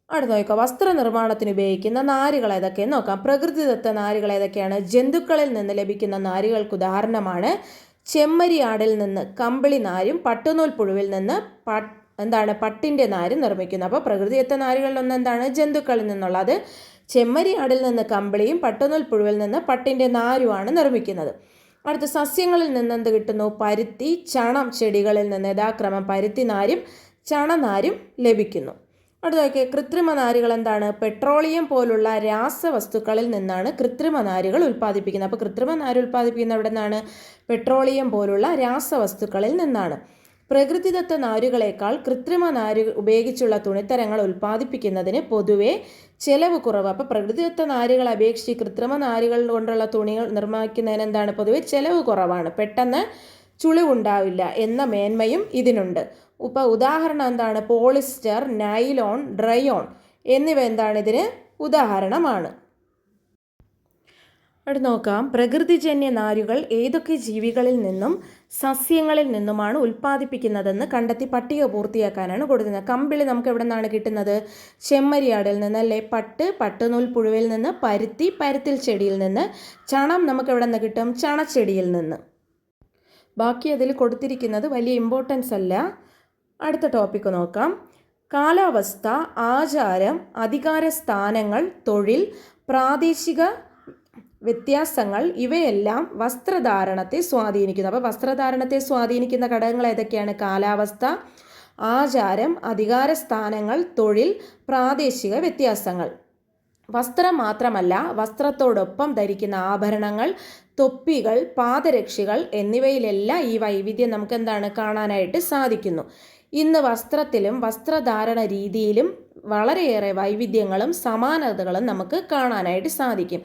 Speaker 1: അടുത്ത നോക്കാം. വസ്ത്രനിർമ്മാണത്തിന് ഉപയോഗിക്കുന്ന നാരുകൾ ഏതൊക്കെയെന്ന് നോക്കാം. പ്രകൃതിദത്ത നാരുകൾ ഏതൊക്കെയാണ്? ജന്തുക്കളിൽ നിന്ന് ലഭിക്കുന്ന നാരുകൾക്ക് ഉദാഹരണമാണ് ചെമ്മരിയാടിൽ നിന്ന് കമ്പിളി നാരും പട്ടുനൂൽ പുഴുവിൽ നിന്ന് എന്താണ്? പട്ടിന്റെ നാര് നിർമ്മിക്കുന്നത് അപ്പോൾ പ്രകൃതിദത്ത നാരുകളിലൊന്ന് എന്താണ്? ജന്തുക്കളിൽ നിന്നുള്ള. അത് ചെമ്മരിയാടിൽ നിന്ന് കമ്പിളിയും പട്ടുനൂൽ പുഴുവിൽ നിന്ന് പട്ടിന്റെ നാരുമാണ് നിർമ്മിക്കുന്നത്. അടുത്ത സസ്യങ്ങളിൽ നിന്ന് എന്ത് കിട്ടുന്നു? പരുത്തി ചണം ചെടികളിൽ നിന്ന് യഥാക്രമം പരുത്തി നാരും ചണനാരും ലഭിക്കുന്നു. അടുത്ത കൃത്രിമ നാരുകൾ എന്താണ്? പെട്രോളിയം പോലുള്ള രാസവസ്തുക്കളിൽ നിന്നാണ് കൃത്രിമ നാരുകൾ ഉൽപ്പാദിപ്പിക്കുന്നത്. അപ്പോൾ കൃത്രിമ നാര് ഉൽപ്പാദിപ്പിക്കുന്ന എവിടെ നിന്നാണ് പെട്രോളിയം പോലുള്ള രാസവസ്തുക്കളിൽ നിന്നാണ്. പ്രകൃതിദത്ത നാരുകളേക്കാൾ കൃത്രിമ നാര് ഉപയോഗിച്ചുള്ള തുണിത്തരങ്ങൾ ഉൽപ്പാദിപ്പിക്കുന്നതിന് പൊതുവെ ചെലവ് കുറവ്. അപ്പോൾ പ്രകൃതിദത്ത നാരുകൾ അപേക്ഷിച്ച് കൃത്രിമ നാരുകൾ കൊണ്ടുള്ള തുണികൾ നിർമ്മിക്കുന്നതിന് എന്താണ്? പൊതുവെ ചെലവ് കുറവാണ്. പെട്ടെന്ന് ചുളിവുണ്ടാവില്ല എന്ന മേന്മയും ഇതിനുണ്ട്. ഇപ്പോൾ ഉദാഹരണം എന്താണ്? പോളിസ്റ്റർ നൈലോൺ ഡ്രയോൺ എന്നിവ എന്താണ് ഇതിന് ഉദാഹരണമാണ്. അവിടെ നോക്കാം. പ്രകൃതിജന്യ നാരുകൾ ഏതൊക്കെ ജീവികളിൽ നിന്നും സസ്യങ്ങളിൽ നിന്നുമാണ് ഉൽപ്പാദിപ്പിക്കുന്നതെന്ന് കണ്ടെത്തി പട്ടിക പൂർത്തിയാക്കാനാണ് കൊടുക്കുന്നത്. കമ്പിളി നമുക്ക് എവിടെ നിന്നാണ് കിട്ടുന്നത്? ചെമ്മരിയാടിൽ നിന്ന് അല്ലേ? പട്ട് പട്ടുനൂൽ പുഴുവിൽ നിന്ന് പരുത്തി പരുത്തിൽ ചെടിയിൽ നിന്ന്. ചണം നമുക്ക് എവിടെ നിന്ന് കിട്ടും? ചണച്ചെടിയിൽ നിന്ന്. ബാക്കി അതിൽ കൊടുത്തിരിക്കുന്നത് വലിയ ഇമ്പോർട്ടൻസ് അല്ല. അടുത്ത ടോപ്പിക്ക് നോക്കാം. കാലാവസ്ഥ ആചാരം അധികാര സ്ഥാനങ്ങൾ തൊഴിൽ പ്രാദേശിക വ്യത്യാസങ്ങൾ ഇവയെല്ലാം വസ്ത്രധാരണത്തെ സ്വാധീനിക്കുന്നു. അപ്പോൾ വസ്ത്രധാരണത്തെ സ്വാധീനിക്കുന്ന ഘടകങ്ങൾ ഏതൊക്കെയാണ്? കാലാവസ്ഥ ആചാരം അധികാര സ്ഥാനങ്ങൾ തൊഴിൽ പ്രാദേശിക വ്യത്യാസങ്ങൾ. വസ്ത്രം മാത്രമല്ല വസ്ത്രത്തോടൊപ്പം ധരിക്കുന്ന ആഭരണങ്ങൾ തൊപ്പികൾ പാദരക്ഷകൾ എന്നിവയിലെല്ലാം ഈ വൈവിധ്യം നമുക്ക് എന്താണ് കാണാനായിട്ട് സാധിക്കുന്നു. ഇന്ന് വസ്ത്രത്തിലും വസ്ത്രധാരണ രീതിയിലും വളരെയേറെ വൈവിധ്യങ്ങളും സമാനതകളും നമുക്ക് കാണാനായിട്ട് സാധിക്കും.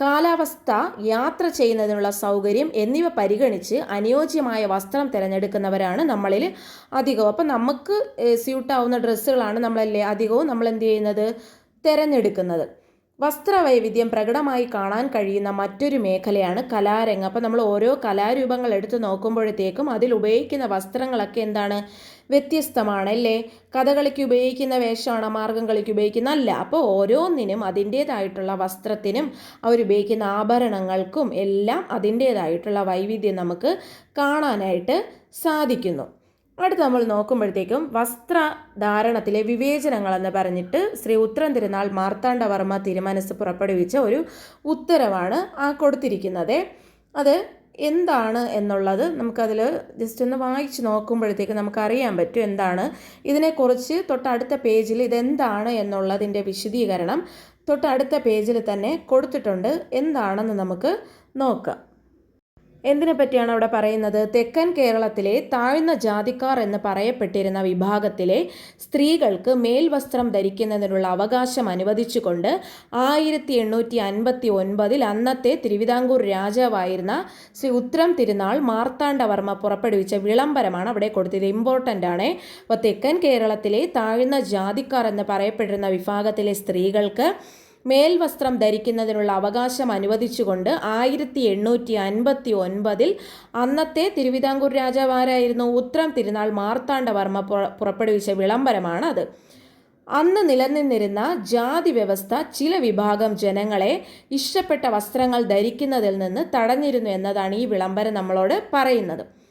Speaker 1: കാലാവസ്ഥ യാത്ര ചെയ്യുന്നതിനുള്ള സൗകര്യം എന്നിവ പരിഗണിച്ച് അനുയോജ്യമായ വസ്ത്രം തിരഞ്ഞെടുക്കുന്നവരാണ് നമ്മളിൽ അധികവും. അപ്പം നമുക്ക് സ്യൂട്ടാവുന്ന ഡ്രസ്സുകളാണ് നമ്മളല്ലേ അധികവും നമ്മൾ എന്ത് ചെയ്യുന്നത്? തിരഞ്ഞെടുക്കുന്നത്. വസ്ത്രവൈവിധ്യം പ്രകടമായി കാണാൻ കഴിയുന്ന മറ്റൊരു മേഖലയാണ് കലാരംഗം. അപ്പോൾ നമ്മൾ ഓരോ കലാരൂപങ്ങൾ എടുത്ത് നോക്കുമ്പോഴത്തേക്കും അതിൽ ഉപയോഗിക്കുന്ന വസ്ത്രങ്ങളൊക്കെ എന്താണ്? വ്യത്യസ്തമാണ് അല്ലേ കഥകളിക്ക് ഉപയോഗിക്കുന്ന വേഷമാണ് മാർഗം കളിക്ക് ഉപയോഗിക്കുന്ന അല്ല. അപ്പോൾ ഓരോന്നിനും അതിന്റേതായിട്ടുള്ള വസ്ത്രത്തിനും അവരുപയോഗിക്കുന്ന ആഭരണങ്ങൾക്കും എല്ലാം അതിന്റേതായിട്ടുള്ള വൈവിധ്യം നമുക്ക് കാണാനായിട്ട് സാധിക്കുന്നു. അടുത്ത് നമ്മൾ നോക്കുമ്പോഴത്തേക്കും വസ്ത്രധാരണത്തിലെ വിവേചനങ്ങളെന്ന് പറഞ്ഞിട്ട് ശ്രീ ഉത്തരം തിരുനാൾ മാർത്താണ്ഡവർമ്മ തിരുമനസ് പുറപ്പെടുവിച്ച ഒരു ഉത്തരവാണ് ആ കൊടുത്തിരിക്കുന്നത്. അത് എന്താണ് എന്നുള്ളത് നമുക്കതിൽ ജസ്റ്റ് ഒന്ന് വായിച്ച് നോക്കുമ്പോഴത്തേക്ക് നമുക്കറിയാൻ പറ്റും എന്താണ്. ഇതിനെക്കുറിച്ച് തൊട്ടടുത്ത പേജിൽ ഇതെന്താണ് എന്നുള്ളതിന്റെ വിശദീകരണം തൊട്ടടുത്ത പേജിൽ തന്നെ കൊടുത്തിട്ടുണ്ട്. എന്താണെന്ന് നമുക്ക് നോക്കാം. എന്തിനെ പറ്റിയാണ് അവിടെ പറയുന്നത്? തെക്കൻ കേരളത്തിലെ താഴ്ന്ന ജാതിക്കാർ എന്ന് പറയപ്പെട്ടിരുന്ന വിഭാഗത്തിലെ സ്ത്രീകൾക്ക് മേൽവസ്ത്രം ധരിക്കുന്നതിനുള്ള അവകാശം അനുവദിച്ചുകൊണ്ട് ആയിരത്തി എണ്ണൂറ്റി അൻപത്തി ഒൻപതിൽ അന്നത്തെ തിരുവിതാംകൂർ രാജാവായിരുന്ന ശ്രീ ഉത്രം തിരുനാൾ മാർത്താണ്ഡവർമ്മ പുറപ്പെടുവിച്ച വിളംബരമാണ് അവിടെ കൊടുത്തത്. ഇമ്പോർട്ടന്റ് ആണ്. അപ്പോൾ തെക്കൻ കേരളത്തിലെ താഴ്ന്ന ജാതിക്കാർ എന്ന് പറയപ്പെട്ടിരുന്ന വിഭാഗത്തിലെ സ്ത്രീകൾക്ക് മേൽവസ്ത്രം ധരിക്കുന്നതിനുള്ള അവകാശം അനുവദിച്ചുകൊണ്ട് ആയിരത്തി എണ്ണൂറ്റി അൻപത്തി ഒൻപതിൽ അന്നത്തെ തിരുവിതാംകൂർ രാജാവാരായിരുന്നു ഉത്രം തിരുനാൾ മാർത്താണ്ഡവർമ്മ പുറപ്പെടുവിച്ച വിളംബരമാണ് അത്. അന്ന് നിലനിന്നിരുന്ന ജാതി വ്യവസ്ഥ ചില വിഭാഗം ജനങ്ങളെ ഇഷ്ടപ്പെട്ട വസ്ത്രങ്ങൾ ധരിക്കുന്നതിൽ നിന്ന് തടഞ്ഞിരുന്നു എന്നതാണ് ഈ വിളംബരം നമ്മളോട് പറയുന്നത്.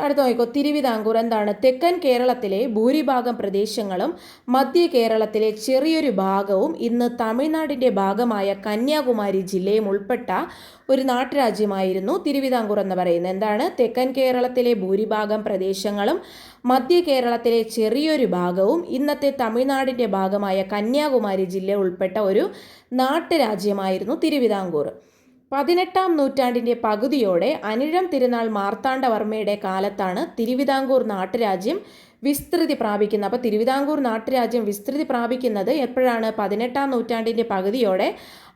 Speaker 1: അടുത്ത നോക്കിക്കോ തിരുവിതാംകൂർ എന്താണ്? തെക്കൻ കേരളത്തിലെ ഭൂരിഭാഗം പ്രദേശങ്ങളും മധ്യ കേരളത്തിലെ ചെറിയൊരു ഭാഗവും ഇന്ന് തമിഴ്നാടിന്റെ ഭാഗമായ കന്യാകുമാരി ജില്ലയും ഉൾപ്പെട്ട ഒരു നാട്ടുരാജ്യമായിരുന്നു തിരുവിതാംകൂർ എന്ന് പറയുന്നത്. എന്താണ്? തെക്കൻ കേരളത്തിലെ ഭൂരിഭാഗം പ്രദേശങ്ങളും മധ്യ കേരളത്തിലെ ചെറിയൊരു ഭാഗവും ഇന്നത്തെ തമിഴ്നാടിന്റെ ഭാഗമായ കന്യാകുമാരി ജില്ല ഉൾപ്പെട്ട ഒരു നാട്ടുരാജ്യമായിരുന്നു തിരുവിതാംകൂർ. പതിനെട്ടാം നൂറ്റാണ്ടിന്റെ പകുതിയോടെ അനിഴം തിരുനാൾ മാർത്താണ്ഡവർമ്മയുടെ കാലത്താണ് തിരുവിതാംകൂർ നാട്ടുരാജ്യം വിസ്തൃതി പ്രാപിക്കുന്നത്. അപ്പോൾ തിരുവിതാംകൂർ നാട്ടുരാജ്യം വിസ്തൃതി പ്രാപിക്കുന്നത് എപ്പോഴാണ്? പതിനെട്ടാം നൂറ്റാണ്ടിന്റെ പകുതിയോടെ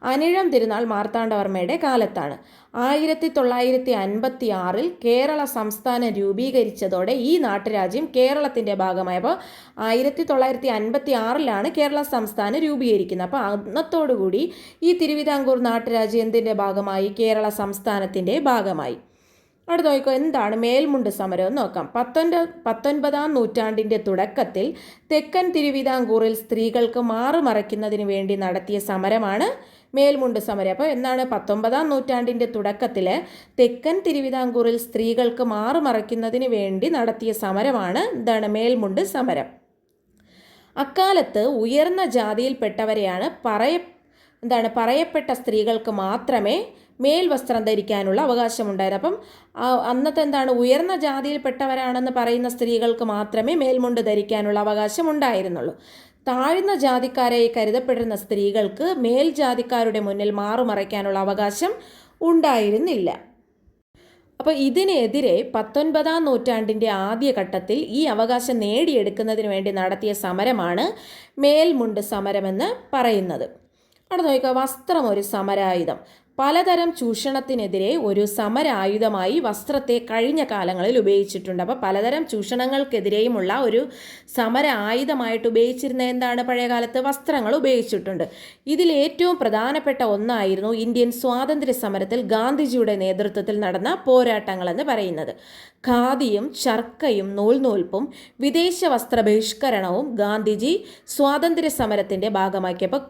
Speaker 1: അനിഴം തിരുനാൾ മാർത്താണ്ഡവർമ്മയുടെ കാലത്താണ്. ആയിരത്തി തൊള്ളായിരത്തി അൻപത്തി ആറിൽ കേരള സംസ്ഥാനം രൂപീകരിച്ചതോടെ ഈ നാട്ടുരാജ്യം കേരളത്തിന്റെ ഭാഗമായപ്പോൾ ആയിരത്തി തൊള്ളായിരത്തി അൻപത്തി ആറിലാണ് കേരള സംസ്ഥാനം രൂപീകരിക്കുന്നത്. അപ്പോൾ അന്നത്തോടുകൂടി ഈ തിരുവിതാംകൂർ നാട്ടുരാജ്യം എന്തിന്റെ ഭാഗമായി കേരള സംസ്ഥാനത്തിന്റെ ഭാഗമായി. അടുത്ത നോക്കോ എന്താണ് മേൽമുണ്ട് സമരം? എന്ന് നോക്കാം. പത്തൊൻപത് പത്തൊൻപതാം നൂറ്റാണ്ടിന്റെ തുടക്കത്തിൽ തെക്കൻ തിരുവിതാംകൂറിൽ സ്ത്രീകൾക്ക് മാറുമറയ്ക്കുന്നതിന് വേണ്ടി നടത്തിയ സമരമാണ് മേൽമുണ്ട് സമരം. അപ്പോൾ എന്നാണ് പത്തൊമ്പതാം നൂറ്റാണ്ടിന്റെ തുടക്കത്തിൽ തെക്കൻ തിരുവിതാംകൂറിൽ സ്ത്രീകൾക്ക് മാറുമറയ്ക്കുന്നതിന് വേണ്ടി നടത്തിയ സമരമാണ് എന്താണ് മേൽമുണ്ട് സമരം? അക്കാലത്ത് ഉയർന്ന ജാതിയിൽപ്പെട്ടവരെയാണ് പറയ എന്താണ് പറയപ്പെട്ട സ്ത്രീകൾക്ക് മാത്രമേ മേൽവസ്ത്രം ധരിക്കാനുള്ള അവകാശമുണ്ടായിരുന്നു. അപ്പം അന്നത്തെ എന്താണ് ഉയർന്ന ജാതിയിൽപ്പെട്ടവരാണെന്ന് പറയുന്ന സ്ത്രീകൾക്ക് മാത്രമേ മേൽമുണ്ട് ധരിക്കാനുള്ള അവകാശം ഉണ്ടായിരുന്നുള്ളൂ താഴ്ന്ന ജാതിക്കാരായി കരുതപ്പെടുന്ന സ്ത്രീകൾക്ക് മേൽജാതിക്കാരുടെ മുന്നിൽ മാറുമറയ്ക്കാനുള്ള അവകാശം ഉണ്ടായിരുന്നില്ല. അപ്പോൾ ഇതിനെതിരെ പത്തൊൻപതാം നൂറ്റാണ്ടിന്റെ ആദ്യഘട്ടത്തിൽ ഈ അവകാശം നേടിയെടുക്കുന്നതിന് വേണ്ടി നടത്തിയ സമരമാണ് മേൽമുണ്ട് സമരമെന്ന് പറയുന്നത്. അവിടെ നോക്കുക വസ്ത്രം ഒരു സമരായുധം. പലതരം ചൂഷണത്തിനെതിരെ ഒരു സമരായുധമായി വസ്ത്രത്തെ കഴിഞ്ഞ കാലങ്ങളിൽ ഉപയോഗിച്ചിട്ടുണ്ട്. അപ്പോൾ പലതരം ചൂഷണങ്ങൾക്കെതിരെയുമുള്ള ഒരു സമര ആയുധമായിട്ട് ഉപയോഗിച്ചിരുന്ന എന്താണ് പഴയകാലത്ത് വസ്ത്രങ്ങൾ ഉപയോഗിച്ചിട്ടുണ്ട്. ഇതിൽ ഏറ്റവും പ്രധാനപ്പെട്ട ഒന്നായിരുന്നു ഇന്ത്യൻ സ്വാതന്ത്ര്യ സമരത്തിൽ ഗാന്ധിജിയുടെ നേതൃത്വത്തിൽ നടന്ന പോരാട്ടങ്ങളെന്ന് പറയുന്നത്. ഖാദിയും ചർക്കയും നൂൽനൂൽപ്പും വിദേശ വസ്ത്ര ബഹിഷ്കരണവും ഗാന്ധിജി സ്വാതന്ത്ര്യ സമരത്തിന്റെ ഭാഗമാക്കിയപ്പോൾ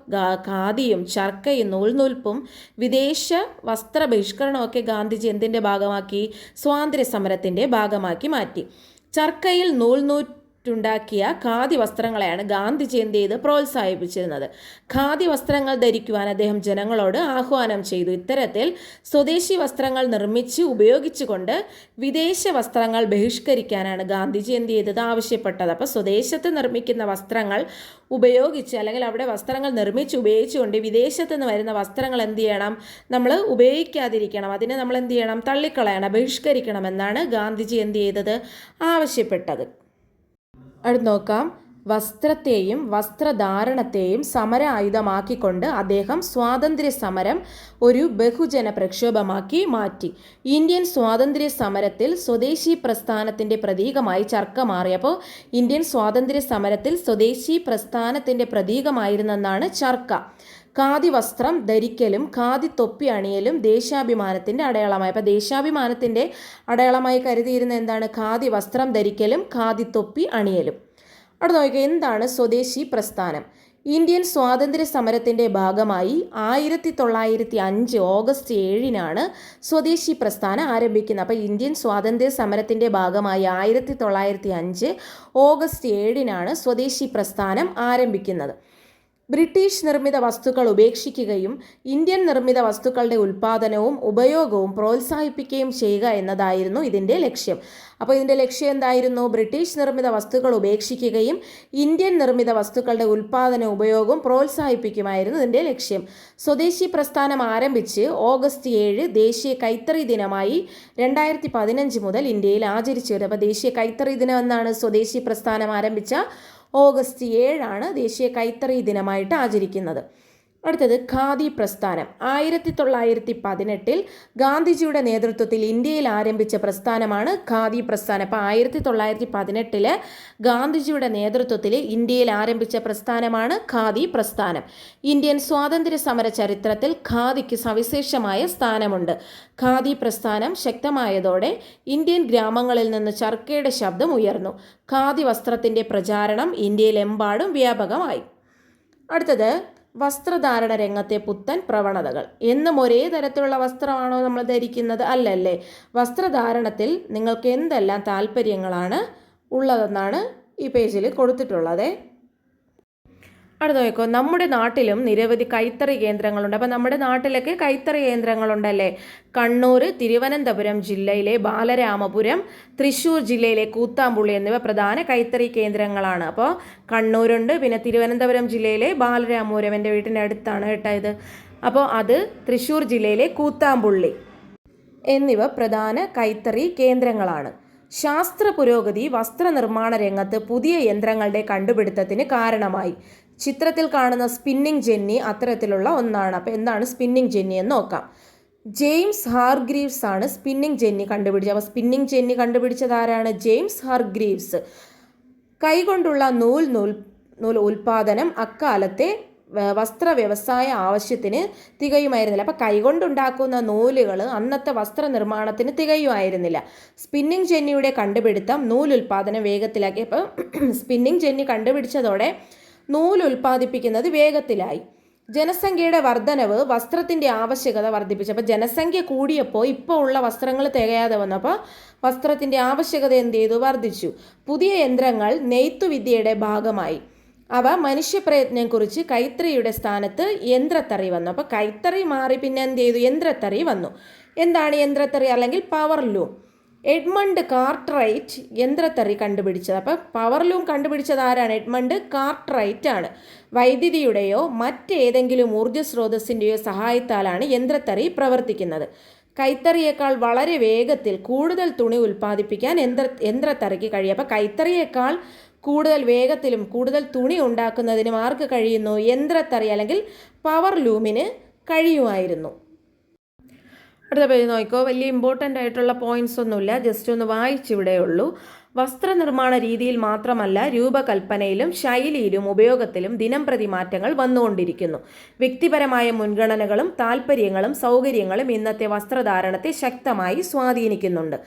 Speaker 1: ഖാദിയും ചർക്കയും നൂൽനൂൽപ്പും വിദേശ വസ്ത്ര ബഹിഷ്കരണമൊക്കെ ഗാന്ധിജി എന്തിന്റെ ഭാഗമാക്കി? സ്വാതന്ത്ര്യ സമരത്തിന്റെ ഭാഗമാക്കി മാറ്റി. ചർക്കയിൽ നൂൽനൂൽ ഉണ്ടാക്കിയ ഖാദി വസ്ത്രങ്ങളെയാണ് ഗാന്ധിജി എന്ത് ചെയ്ത്? പ്രോത്സാഹിപ്പിച്ചിരുന്നത്. ഖാദി വസ്ത്രങ്ങൾ ധരിക്കുവാൻ അദ്ദേഹം ജനങ്ങളോട് ആഹ്വാനം ചെയ്തു. ഇത്തരത്തിൽ സ്വദേശി വസ്ത്രങ്ങൾ നിർമ്മിച്ച് ഉപയോഗിച്ചുകൊണ്ട് വിദേശ വസ്ത്രങ്ങൾ ബഹിഷ്കരിക്കാനാണ് ഗാന്ധിജി എന്ത് ചെയ്തത് ആവശ്യപ്പെട്ടത്. അപ്പോൾ സ്വദേശത്ത് നിർമ്മിക്കുന്ന വസ്ത്രങ്ങൾ ഉപയോഗിച്ച് അല്ലെങ്കിൽ അവിടെ വസ്ത്രങ്ങൾ നിർമ്മിച്ച് ഉപയോഗിച്ചുകൊണ്ട് വിദേശത്ത് നിന്ന് വരുന്ന വസ്ത്രങ്ങൾ എന്ത് ചെയ്യണം? നമ്മൾ ഉപയോഗിക്കാതിരിക്കണം. അതിനെ നമ്മൾ എന്ത് ചെയ്യണം? തള്ളിക്കളയണം ബഹിഷ്കരിക്കണം എന്നാണ് ഗാന്ധിജി എന്ത് ചെയ്തത്? ആവശ്യപ്പെട്ടത്. അടുത്ത് നോക്കാം. വസ്ത്രത്തെയും വസ്ത്രധാരണത്തെയും സമര ആയുധമാക്കിക്കൊണ്ട് അദ്ദേഹം സ്വാതന്ത്ര്യ സമരം ഒരു ബഹുജന പ്രക്ഷോഭമാക്കി മാറ്റി. ഇന്ത്യൻ സ്വാതന്ത്ര്യ സമരത്തിൽ സ്വദേശി പ്രസ്ഥാനത്തിന്റെ പ്രതീകമായി ചർക്ക മാറിയപ്പോൾ ഇന്ത്യൻ സ്വാതന്ത്ര്യ സമരത്തിൽ സ്വദേശി പ്രസ്ഥാനത്തിന്റെ പ്രതീകമായിരുന്നെന്നാണ് ചർക്ക. ഖാദി വസ്ത്രം ധരിക്കലും ഖാദി തൊപ്പി അണിയലും ദേശാഭിമാനത്തിന്റെ അടയാളമായി. അപ്പോൾ ദേശാഭിമാനത്തിന്റെ അടയാളമായി കരുതിയിരുന്ന എന്താണ്? ഖാദി വസ്ത്രം ധരിക്കലും ഖാദി തൊപ്പി അണിയലും. അവിടെ നോക്കുക എന്താണ് സ്വദേശി പ്രസ്ഥാനം? ഇന്ത്യൻ സ്വാതന്ത്ര്യ സമരത്തിന്റെ ഭാഗമായി ആയിരത്തി തൊള്ളായിരത്തി അഞ്ച് ഓഗസ്റ്റ് ഏഴിനാണ് സ്വദേശി പ്രസ്ഥാനം ആരംഭിക്കുന്നത്. അപ്പോൾ ഇന്ത്യൻ സ്വാതന്ത്ര്യ സമരത്തിന്റെ ഭാഗമായി ആയിരത്തി തൊള്ളായിരത്തി അഞ്ച് ഓഗസ്റ്റ് ഏഴിനാണ് സ്വദേശി പ്രസ്ഥാനം ആരംഭിക്കുന്നത്. ബ്രിട്ടീഷ് നിർമ്മിത വസ്തുക്കൾ ഉപേക്ഷിക്കുകയും ഇന്ത്യൻ നിർമ്മിത വസ്തുക്കളുടെ ഉൽപ്പാദനവും ഉപയോഗവും പ്രോത്സാഹിപ്പിക്കുകയും ചെയ്യുക എന്നതായിരുന്നു ഇതിന്റെ ലക്ഷ്യം. അപ്പോൾ ഇതിന്റെ ലക്ഷ്യം എന്തായിരുന്നു? ബ്രിട്ടീഷ് നിർമ്മിത വസ്തുക്കൾ ഉപേക്ഷിക്കുകയും ഇന്ത്യൻ നിർമ്മിത വസ്തുക്കളുടെ ഉൽപ്പാദന ഉപയോഗവും പ്രോത്സാഹിപ്പിക്കുമായിരുന്നു ഇതിന്റെ ലക്ഷ്യം. സ്വദേശി പ്രസ്ഥാനം ആരംഭിച്ച് ഓഗസ്റ്റ് ഏഴ് ദേശീയ കൈത്തറി ദിനമായി രണ്ടായിരത്തി പതിനഞ്ച് മുതൽ ഇന്ത്യയിൽ ആചരിച്ചു വരുന്നത്. അപ്പോൾ ദേശീയ കൈത്തറി ദിനം എന്നാണ് സ്വദേശി പ്രസ്ഥാനം ആരംഭിച്ച ഓഗസ്റ്റ് ഏഴാണ് ദേശീയ കൈത്തറി ദിനമായിട്ട് ആചരിക്കുന്നത്. അടുത്തത് ഖാദി പ്രസ്ഥാനം. ആയിരത്തി തൊള്ളായിരത്തി പതിനെട്ടിൽ ഗാന്ധിജിയുടെ നേതൃത്വത്തിൽ ഇന്ത്യയിൽ ആരംഭിച്ച പ്രസ്ഥാനമാണ് ഖാദി പ്രസ്ഥാനം. അപ്പോൾ ആയിരത്തി തൊള്ളായിരത്തി പതിനെട്ടിൽ ഗാന്ധിജിയുടെ നേതൃത്വത്തിൽ ഇന്ത്യയിൽ ആരംഭിച്ച പ്രസ്ഥാനമാണ് ഖാദി പ്രസ്ഥാനം. ഇന്ത്യൻ സ്വാതന്ത്ര്യ സമര ചരിത്രത്തിൽ ഖാദിക്ക് സവിശേഷമായ സ്ഥാനമുണ്ട്. ഖാദി പ്രസ്ഥാനം ശക്തമായതോടെ ഇന്ത്യൻ ഗ്രാമങ്ങളിൽ നിന്ന് ചർക്കയുടെ ശബ്ദം ഉയർന്നു. ഖാദി വസ്ത്രത്തിന്റെ പ്രചാരണം ഇന്ത്യയിലെമ്പാടും വ്യാപകമായി. അടുത്തത് വസ്ത്രധാരണ രംഗത്തെ പുത്തൻ പ്രവണതകൾ. എന്നും ഒരേ തരത്തിലുള്ള വസ്ത്രമാണോ നമ്മൾ ധരിക്കുന്നത്? അല്ലല്ലേ? വസ്ത്രധാരണത്തിൽ നിങ്ങൾക്ക് എന്തെല്ലാം താല്പര്യങ്ങളാണ് ഉള്ളതെന്നാണ് ഈ പേജിൽ കൊടുത്തിട്ടുള്ളത്. അടുത്ത നോക്കോ. നമ്മുടെ നാട്ടിലും നിരവധി കൈത്തറി കേന്ദ്രങ്ങളുണ്ട്. അപ്പോൾ നമ്മുടെ നാട്ടിലൊക്കെ കൈത്തറി കേന്ദ്രങ്ങളുണ്ടല്ലേ? കണ്ണൂർ തിരുവനന്തപുരം ജില്ലയിലെ ബാലരാമപുരം തൃശ്ശൂർ ജില്ലയിലെ കൂത്താമ്പുള്ളി എന്നിവ പ്രധാന കൈത്തറി കേന്ദ്രങ്ങളാണ്. അപ്പോൾ കണ്ണൂരുണ്ട് പിന്നെ തിരുവനന്തപുരം ജില്ലയിലെ ബാലരാമപുരം എന്റെ വീട്ടിന്റെ അടുത്താണ് കേട്ടോ ഇത്. അപ്പോൾ അത് തൃശ്ശൂർ ജില്ലയിലെ കൂത്താമ്പുള്ളി എന്നിവ പ്രധാന കൈത്തറി കേന്ദ്രങ്ങളാണ്. ശാസ്ത്ര പുരോഗതി വസ്ത്രനിർമ്മാണ രംഗത്ത് പുതിയ യന്ത്രങ്ങളുടെ കണ്ടുപിടുത്തത്തിന് കാരണമായി. ചിത്രത്തിൽ കാണുന്ന സ്പിന്നിങ് ജെന്നി അത്തരത്തിലുള്ള ഒന്നാണ്. അപ്പോൾ എന്താണ് സ്പിന്നിങ് ജെന്നി എന്ന് നോക്കാം. ജെയിംസ് ഹാർഗ്രീവ്സ് ആണ് സ്പിന്നിങ് ജെന്നി കണ്ടുപിടിച്ചത്. അപ്പോൾ സ്പിന്നിങ് ജെന്നി കണ്ടുപിടിച്ചത് ആരാണ്? James Hargreaves. കൈകൊണ്ടുള്ള നൂൽ നൂൽ നൂൽ ഉൽപാദനം അക്കാലത്തെ വസ്ത്ര വ്യവസായ ആവശ്യത്തിന് തികയുമായിരുന്നില്ല. അപ്പോൾ കൈകൊണ്ടുണ്ടാക്കുന്ന നൂലുകൾ അന്നത്തെ വസ്ത്ര നിർമ്മാണത്തിന് തികയുമായിരുന്നില്ല. സ്പിന്നിങ് ജെന്നിയുടെ കണ്ടുപിടുത്തം നൂൽ ഉൽപാദനം വേഗത്തിലാക്കി. അപ്പോൾ സ്പിന്നിങ് ജെന്നി കണ്ടുപിടിച്ചതോടെ നൂൽ ഉൽപ്പാദിപ്പിക്കുന്നത് വേഗത്തിലായി. ജനസംഖ്യയുടെ വർധനവ് വസ്ത്രത്തിന്റെ ആവശ്യകത വർദ്ധിപ്പിച്ചു. അപ്പോൾ ജനസംഖ്യ കൂടിയപ്പോൾ ഇപ്പോൾ ഉള്ള വസ്ത്രങ്ങൾ തികയാതെ വന്നപ്പോൾ വസ്ത്രത്തിന്റെ ആവശ്യകത എന്ത് ചെയ്തു? വർദ്ധിച്ചു. പുതിയ യന്ത്രങ്ങൾ നെയ്ത്തുവിദ്യയുടെ ഭാഗമായി. അവ മനുഷ്യപ്രയത്നം കുറിച്ച് കൈത്തറിയുടെ സ്ഥാനത്ത് യന്ത്രത്തറി വന്നു. അപ്പോൾ കൈത്തറി മാറി പിന്നെ എന്ത് ചെയ്തു? യന്ത്രത്തറി വന്നു. എന്താണ് യന്ത്രത്തറി? അല്ലെങ്കിൽ പവർ ലൂം. എഡ്മണ്ട് കാർട്ട്റൈറ്റ് യന്ത്രത്തറി കണ്ടുപിടിച്ചത്. അപ്പോൾ പവർ ലൂം കണ്ടുപിടിച്ചത് ആരാണ്? എഡ്മണ്ട് കാർട്ട്റൈറ്റ് ആണ് വൈദ്യുതിയുടെയോ മറ്റേതെങ്കിലും ഊർജ സ്രോതസ്സിന്റെയോ സഹായത്താലാണ് യന്ത്രത്തറി പ്രവർത്തിക്കുന്നത്. കൈത്തറിയേക്കാൾ വളരെ വേഗത്തിൽ കൂടുതൽ തുണി ഉൽപ്പാദിപ്പിക്കാൻ യന്ത്ര യന്ത്രത്തറിക്ക് കഴിയും. അപ്പോൾ കൈത്തറിയേക്കാൾ കൂടുതൽ വേഗത്തിലും കൂടുതൽ തുണി ഉണ്ടാക്കുന്നതിനും ആർക്ക് കഴിയുന്നു? യന്ത്രത്തറി അല്ലെങ്കിൽ പവർ ലൂമിന് കഴിയുമായിരുന്നു. അടുത്ത പേജ് നോക്കിക്കോ. വലിയ ഇമ്പോർട്ടന്റ് ആയിട്ടുള്ള പോയിന്റ്സ് ഒന്നുമില്ല. ജസ്റ്റ് ഒന്ന് വായിച്ചിവിടെ ഉള്ളൂ വസ്ത്രനിർമ്മാണ രീതിയിൽ മാത്രമല്ല രൂപകൽപ്പനയിലും ശൈലിയിലും ഉപയോഗത്തിലും ദിനംപ്രതി മാറ്റങ്ങൾ വന്നുകൊണ്ടിരിക്കുന്നു. വ്യക്തിപരമായ മുൻഗണനകളും താല്പര്യങ്ങളും സൗകര്യങ്ങളും ഇന്നത്തെ വസ്ത്രധാരണത്തെ ശക്തമായി സ്വാധീനിക്കുന്നുണ്ട്.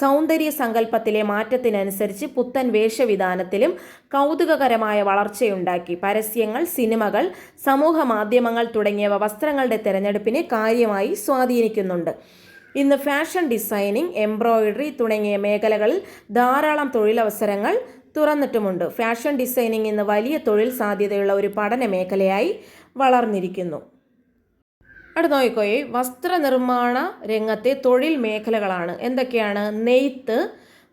Speaker 1: സൗന്ദര്യ സങ്കല്പത്തിലെ മാറ്റത്തിനനുസരിച്ച് പുത്തൻ വേഷവിധാനത്തിലും കൗതുകകരമായ വളർച്ചയുണ്ടാക്കി. പരസ്യങ്ങൾ സിനിമകൾ സമൂഹ മാധ്യമങ്ങൾ തുടങ്ങിയവ വസ്ത്രങ്ങളുടെ തിരഞ്ഞെടുപ്പിനെ കാര്യമായി സ്വാധീനിക്കുന്നുണ്ട്. ഇന്ന് ഫാഷൻ ഡിസൈനിങ് എംബ്രോയിഡറി തുടങ്ങിയ മേഖലകളിൽ ധാരാളം തൊഴിലവസരങ്ങൾ തുറന്നിട്ടുമുണ്ട്. ഫാഷൻ ഡിസൈനിങ് ഇന്ന് വലിയ തൊഴിൽ സാധ്യതയുള്ള ഒരു പഠന മേഖലയായി വളർന്നിരിക്കുന്നു. അടുത്ത നോക്കിക്കോയെ വസ്ത്രനിർമ്മാണ രംഗത്തെ തൊഴിൽ മേഖലകളാണ്. എന്തൊക്കെയാണ്? നെയ്ത്ത്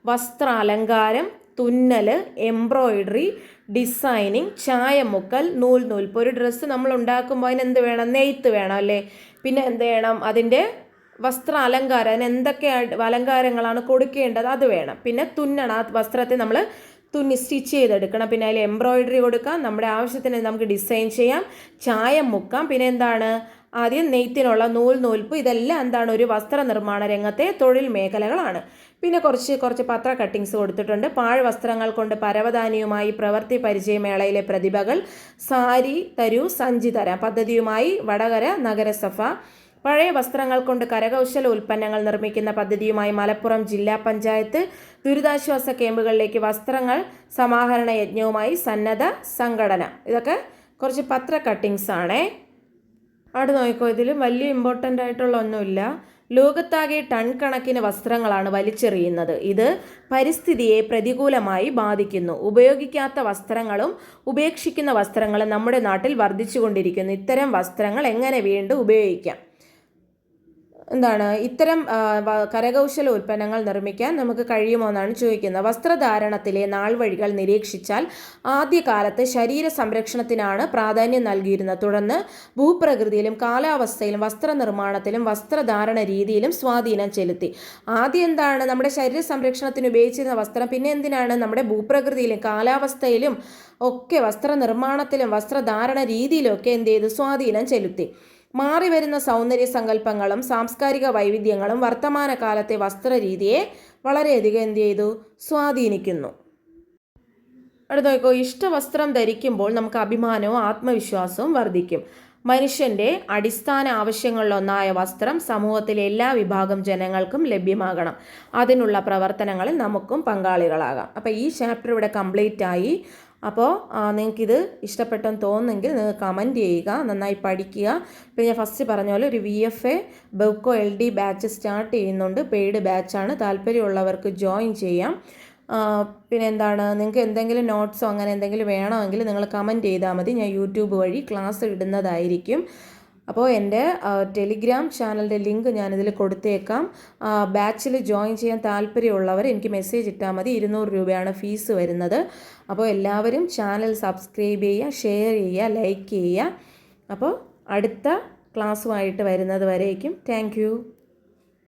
Speaker 1: വസ്ത്ര അലങ്കാരം തുന്നൽ എംബ്രോയിഡറി ഡിസൈനിങ് ചായമുക്കൽ നൂൽ നൂൽപ്പ് ഒരു ഡ്രസ്സ് നമ്മൾ ഉണ്ടാക്കുമ്പോൾ അതിനെന്ത് വേണം? നെയ്ത്ത് വേണം അല്ലേ? പിന്നെ എന്ത് വേണം? അതിന്റെ വസ്ത്ര അലങ്കാരം എന്തൊക്കെ അലങ്കാരങ്ങളാണ് കൊടുക്കേണ്ടത് അത് വേണം. പിന്നെ തുന്നണം. ആ വസ്ത്രത്തെ നമ്മൾ തുന്നി സ്റ്റിച്ച് ചെയ്തെടുക്കണം. പിന്നെ അതിൽ എംബ്രോയിഡറി കൊടുക്കാം. നമ്മുടെ ആവശ്യത്തിന് നമുക്ക് ഡിസൈൻ ചെയ്യാം. ചായം മുക്കാം. പിന്നെ എന്താണ്? ആദ്യം നെയ്ത്തിനുള്ള നൂൽ നൂൽപ്പ്. ഇതെല്ലാം എന്താണ്? ഒരു വസ്ത്ര നിർമ്മാണ രംഗത്തെ തൊഴിൽ മേഖലകളാണ്. പിന്നെ കുറച്ച് കുറച്ച് പത്ര കട്ടിങ്സ് കൊടുത്തിട്ടുണ്ട്. പാഴ് വസ്ത്രങ്ങൾ കൊണ്ട് പരവധാനിയുമായി പ്രവൃത്തി പരിചയമേളയിലെ പ്രതിഭകൾ സാരി തരൂ സഞ്ചി തരാം. പദ്ധതിയുമായി വടകര നഗരസഭ പഴയ വസ്ത്രങ്ങൾ കൊണ്ട് കരകൗശല ഉൽപ്പന്നങ്ങൾ നിർമ്മിക്കുന്ന പദ്ധതിയുമായി മലപ്പുറം ജില്ലാ പഞ്ചായത്ത് ദുരിതാശ്വാസ ക്യാമ്പുകളിലേക്ക് വസ്ത്രങ്ങൾ സമാഹരണ യജ്ഞവുമായി സന്നദ്ധ സംഘടന. ഇതൊക്കെ കുറച്ച് പത്ര കട്ടിങ്സ് ആണേ. അവിടെ നോക്കിക്കോ ഇതിൽ വലിയ ഇമ്പോർട്ടന്റ് ആയിട്ടുള്ള ഒന്നുമില്ല. ലോകത്താകെ ടൺ കണക്കിന് വസ്ത്രങ്ങളാണ് വലിച്ചെറിയുന്നത്. ഇത് പരിസ്ഥിതിയെ പ്രതികൂലമായി ബാധിക്കുന്നു. ഉപയോഗിക്കാത്ത വസ്ത്രങ്ങളും ഉപേക്ഷിക്കുന്ന വസ്ത്രങ്ങളും നമ്മുടെ നാട്ടിൽ വർദ്ധിച്ചുകൊണ്ടിരിക്കുന്നു. ഇത്തരം വസ്ത്രങ്ങൾ എങ്ങനെ വീണ്ടും ഉപയോഗിക്കാം? എന്താണ് ഇത്തരം കരകൗശല ഉൽപ്പന്നങ്ങൾ നിർമ്മിക്കാൻ നമുക്ക് കഴിയുമോ എന്നാണ് ചോദിക്കുന്നത്. വസ്ത്രധാരണത്തിലെ നാൾവഴികൾ നിരീക്ഷിച്ചാൽ ആദ്യകാലത്ത് ശരീര സംരക്ഷണത്തിനാണ് പ്രാധാന്യം നൽകിയിരുന്നത്. തുടർന്ന് ഭൂപ്രകൃതിയിലും കാലാവസ്ഥയിലും വസ്ത്രനിർമ്മാണത്തിലും വസ്ത്രധാരണ രീതിയിലും സ്വാധീനം ചെലുത്തി. ആദ്യം എന്താണ് നമ്മുടെ ശരീര സംരക്ഷണത്തിന് ഉപയോഗിച്ചിരുന്ന വസ്ത്രം പിന്നെ എന്തിനാണ് നമ്മുടെ ഭൂപ്രകൃതിയിലും കാലാവസ്ഥയിലും ഒക്കെ വസ്ത്രനിർമ്മാണത്തിലും വസ്ത്രധാരണ രീതിയിലും ഒക്കെ എന്ത് ചെയ്തു സ്വാധീനം ചെലുത്തി. മാറി വരുന്ന സൗന്ദര്യ സങ്കല്പങ്ങളും സാംസ്കാരിക വൈവിധ്യങ്ങളും വർത്തമാനകാലത്തെ വസ്ത്രരീതിയെ വളരെയധികം എന്ത് ചെയ്തു? സ്വാധീനിക്കുന്നു. അടുത്ത നോക്കോ. ഇഷ്ടവസ്ത്രം ധരിക്കുമ്പോൾ നമുക്ക് അഭിമാനവും ആത്മവിശ്വാസവും വർദ്ധിക്കും. മനുഷ്യന്റെ അടിസ്ഥാന ആവശ്യങ്ങളിലൊന്നായ വസ്ത്രം സമൂഹത്തിലെ എല്ലാ വിഭാഗം ജനങ്ങൾക്കും ലഭ്യമാകണം. അതിനുള്ള പ്രവർത്തനങ്ങളിൽ നമുക്കും പങ്കാളികളാകാം. അപ്പോൾ ഈ ചാപ്റ്റർ ഇവിടെ കംപ്ലീറ്റ് ആയി. അപ്പോൾ നിങ്ങൾക്കിത് ഇഷ്ടപ്പെട്ടെന്ന് തോന്നുന്നെങ്കിൽ നിങ്ങൾ കമന്റ് ചെയ്യുക നന്നായി പഠിക്കുക. പിന്നെ ഞാൻ ഫസ്റ്റ് പറഞ്ഞ പോലെ ഒരു V F A Bevco L D batch start ചെയ്യുന്നുണ്ട്. പെയ്ഡ് ബാച്ചാണ് താല്പര്യമുള്ളവർക്ക് ജോയിൻ ചെയ്യാം. പിന്നെ എന്താണ്? നിങ്ങൾക്ക് എന്തെങ്കിലും നോട്ട്സോ അങ്ങനെ എന്തെങ്കിലും വേണമെങ്കിൽ നിങ്ങൾ കമന്റ് ചെയ്താൽ മതി. ഞാൻ യൂട്യൂബ് വഴി ക്ലാസ് ഇടുന്നതായിരിക്കും. അപ്പോൾ എന്റെ ടെലിഗ്രാം ചാനലിന്റെ ലിങ്ക് ഞാനിതിൽ കൊടുത്തേക്കാം. ബാച്ചിൽ ജോയിൻ ചെയ്യാൻ താല്പര്യമുള്ളവർ എനിക്ക് മെസ്സേജ് ഇട്ടാൽ മതി. ഇരുന്നൂറ് രൂപയാണ് ഫീസ് വരുന്നത്. അപ്പോൾ എല്ലാവരും ചാനൽ സബ്സ്ക്രൈബ് ചെയ്യുക ഷെയർ ചെയ്യുക ലൈക്ക് ചെയ്യുക. അപ്പോൾ അടുത്ത ക്ലാസ്സുമായിട്ട് വരുന്നത് വരേക്കും. താങ്ക്